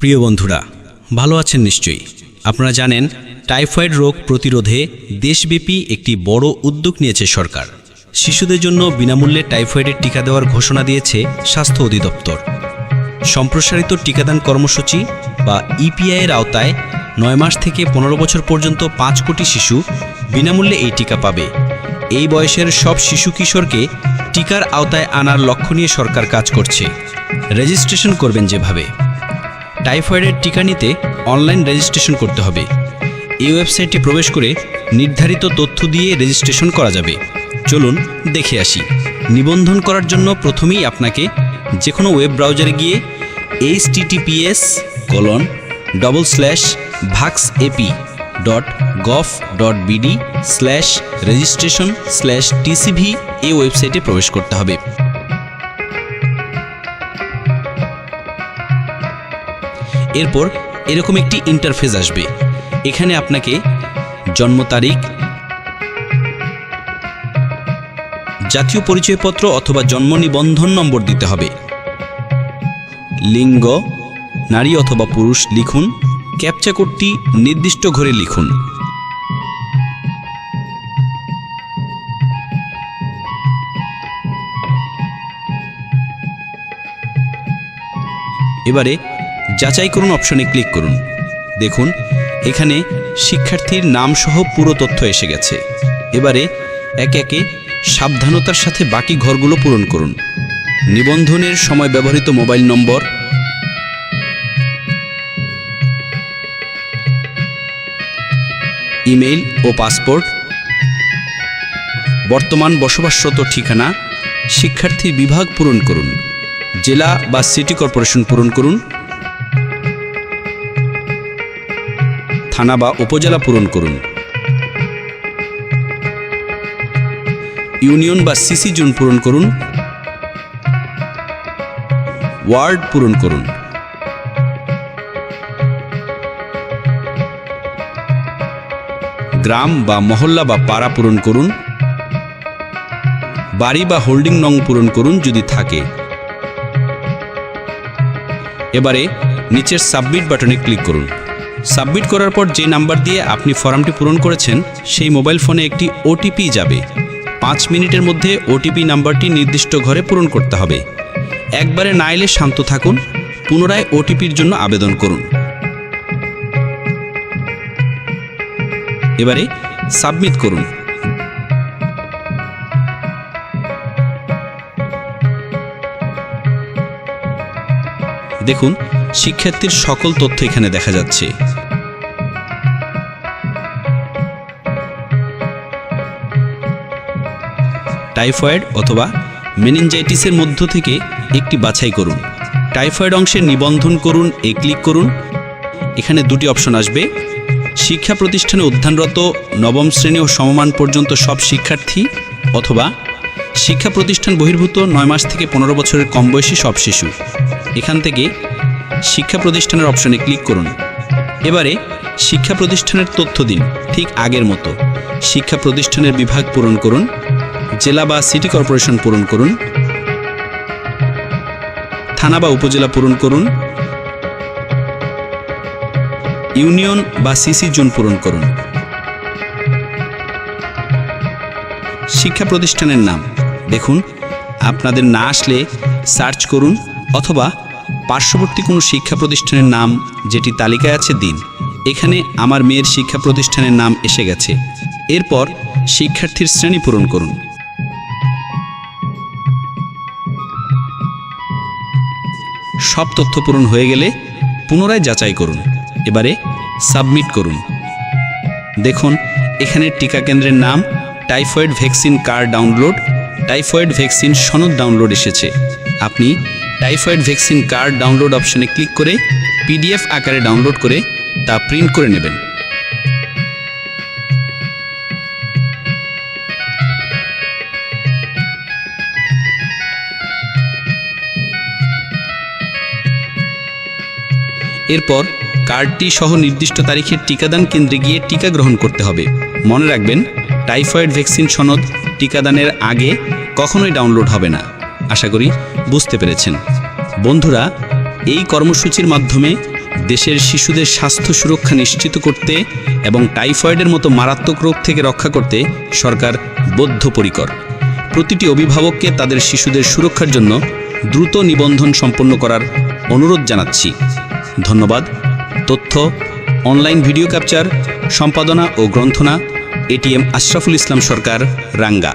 প্রিয় বন্ধুরা, ভালো আছেন নিশ্চয়ই। আপনারা জানেন, টাইফয়েড রোগ প্রতিরোধে দেশব্যাপী একটি বড় উদ্যোগ নিয়েছে সরকার। শিশুদের জন্য বিনামূল্যে টাইফয়েডের টিকা দেওয়ার ঘোষণা দিয়েছে স্বাস্থ্য অধিদপ্তর। সম্প্রসারিত টিকাদান কর্মসূচি বা ইপিআইয়ের আওতায় নয় মাস থেকে পনেরো বছর পর্যন্ত পাঁচ কোটি শিশু বিনামূল্যে এই টিকা পাবে। এই বয়সের সব শিশু কিশোরকে টিকার আওতায় আনার লক্ষ্য নিয়ে সরকার কাজ করছে। রেজিস্ট্রেশন করবেন যেভাবে। টাইফয়েডের টিকা নিতে অনলাইন রেজিস্ট্রেশন করতে হবে। এই ওয়েবসাইটে প্রবেশ করে নির্ধারিত তথ্য দিয়ে রেজিস্ট্রেশন করা যাবে। চলুন দেখে আসি। নিবন্ধন করার জন্য প্রথমেই আপনাকে যে কোনো ওয়েব ব্রাউজারে গিয়ে HTTPS colon double slash vaxepi dot gov dot BD slash registration slash TCV এই ওয়েবসাইটে প্রবেশ করতে হবে। এরপর এরকম একটি ইন্টারফেস আসবে। এখানে আপনাকে জন্ম তারিখ, জাতীয় পরিচয়পত্র অথবা জন্ম নিবন্ধন নম্বর দিতে হবে। লিঙ্গ, নারী অথবা পুরুষ লিখুন, ক্যাপচা কোডটি নির্দিষ্ট ঘরে লিখুন। এবারে যাচাই করুন অপশনে ক্লিক করুন। দেখুন, এখানে শিক্ষার্থীর নাম সহ পুরো তথ্য এসে গেছে। এবারে একে একে সাবধানতার সাথে বাকি ঘরগুলো পূরণ করুন। নিবন্ধনের সময় ব্যবহৃত মোবাইল নম্বর ইমেইল ও পাসপোর্ট, বর্তমান বসবাসরত ঠিকানা শিক্ষার্থী বিভাগ পূরণ করুন। জেলা বা সিটি কর্পোরেশন পূরণ করুন। থানা বা উপজেলা পূরণ করুন। ইউনিয়ন বা সিসি জোন পূরণ করুন। ওয়ার্ড পূরণ করুন। গ্রাম বা মহল্লা বা পাড়া পূরণ করুন। বাড়ি বা হোল্ডিং নং পূরণ করুন যদি থাকে। এবারে নিচের সাবমিট বাটনে ক্লিক করুন। সাবমিট করার পর যে নাম্বার দিয়ে আপনি ফর্মটি পূরণ করেছেন, সেই মোবাইল ফোনে একটি ওটিপি যাবে। পাঁচ মিনিটের মধ্যে ওটিপি নাম্বারটি নির্দিষ্ট ঘরে পূরণ করতে হবে। একবারে না এলে শান্ত থাকুন, পুনরায় ওটিপির জন্য আবেদন করুন। এবারে সাবমিট করুন। দেখুন শিক্ষার্থীর সকল তথ্য এখানে দেখা যাচ্ছে। টাইফয়েড অথবা মেনিনজাইটিসের মধ্য থেকে একটি বাছাই করুন। টাইফয়েড অংশের নিবন্ধন করুন, এ ক্লিক করুন। এখানে দুটি অপশন আসবে। শিক্ষা প্রতিষ্ঠানে অধ্যয়নরত নবম শ্রেণি ও সমমান পর্যন্ত সব শিক্ষার্থী অথবা শিক্ষা প্রতিষ্ঠান বহির্ভূত নয় মাস থেকে পনেরো বছরের কম বয়সী সব শিশু। এখান থেকে শিক্ষা প্রতিষ্ঠানের অপশনে ক্লিক করুন। এবারে শিক্ষা প্রতিষ্ঠানের তথ্য দিন, ঠিক আগের মতো। শিক্ষা প্রতিষ্ঠানের বিভাগ পূরণ করুন, জেলা বা সিটি কর্পোরেশন পূরণ করুন, থানা বা উপজেলা পূরণ করুন, ইউনিয়ন বা সিসি জোন পূরণ করুন। শিক্ষা প্রতিষ্ঠানের নাম, দেখুন, আপনাদের না আসলে সার্চ করুন অথবা পার্শ্ববর্তী কোনো শিক্ষা প্রতিষ্ঠানের নাম যেটি তালিকায় আছে দিন। এখানে আমার মেয়ের শিক্ষা প্রতিষ্ঠানের নাম এসে গেছে। এরপর শিক্ষার্থীর শ্রেণি পূরণ করুন। সব তথ্য পূরণ হয়ে গেলে পুনরায় যাচাই করুন। এবারে সাবমিট করুন। দেখুন, এখানে টিকা কেন্দ্রের নাম, typhoid vaccine card download, typhoid vaccine সনদ ডাউনলোড এসেছে। আপনি টাইফয়েড ভ্যাকসিন কার্ড ডাউনলোড অপশনে ক্লিক করে পিডিএফ আকারে ডাউনলোড করে তা প্রিন্ট করে নেবেন। এরপর কার্ডটি সহ নির্দিষ্ট তারিখের টিকাদান কেন্দ্রে গিয়ে টিকা গ্রহণ করতে হবে। মনে রাখবেন, টাইফয়েড ভ্যাকসিন সনদ টিকাদানের আগে কখনোই ডাউনলোড হবে না। আশা করি বুঝতে পেরেছেন। বন্ধুরা, এই কর্মসূচির মাধ্যমে দেশের শিশুদের স্বাস্থ্য সুরক্ষা নিশ্চিত করতে এবং টাইফয়েডের মতো মারাত্মক রোগ থেকে রক্ষা করতে সরকার বদ্ধপরিকর। প্রতিটি অভিভাবককে তাদের শিশুদের সুরক্ষার জন্য দ্রুত নিবন্ধন সম্পন্ন করার অনুরোধ জানাচ্ছি। ধন্যবাদ। তথ্য, অনলাইন ভিডিও ক্যাপচার, সম্পাদনা ও গ্রন্থনা, এটিএম আশরাফুল ইসলাম সরকার, রাঙ্গা।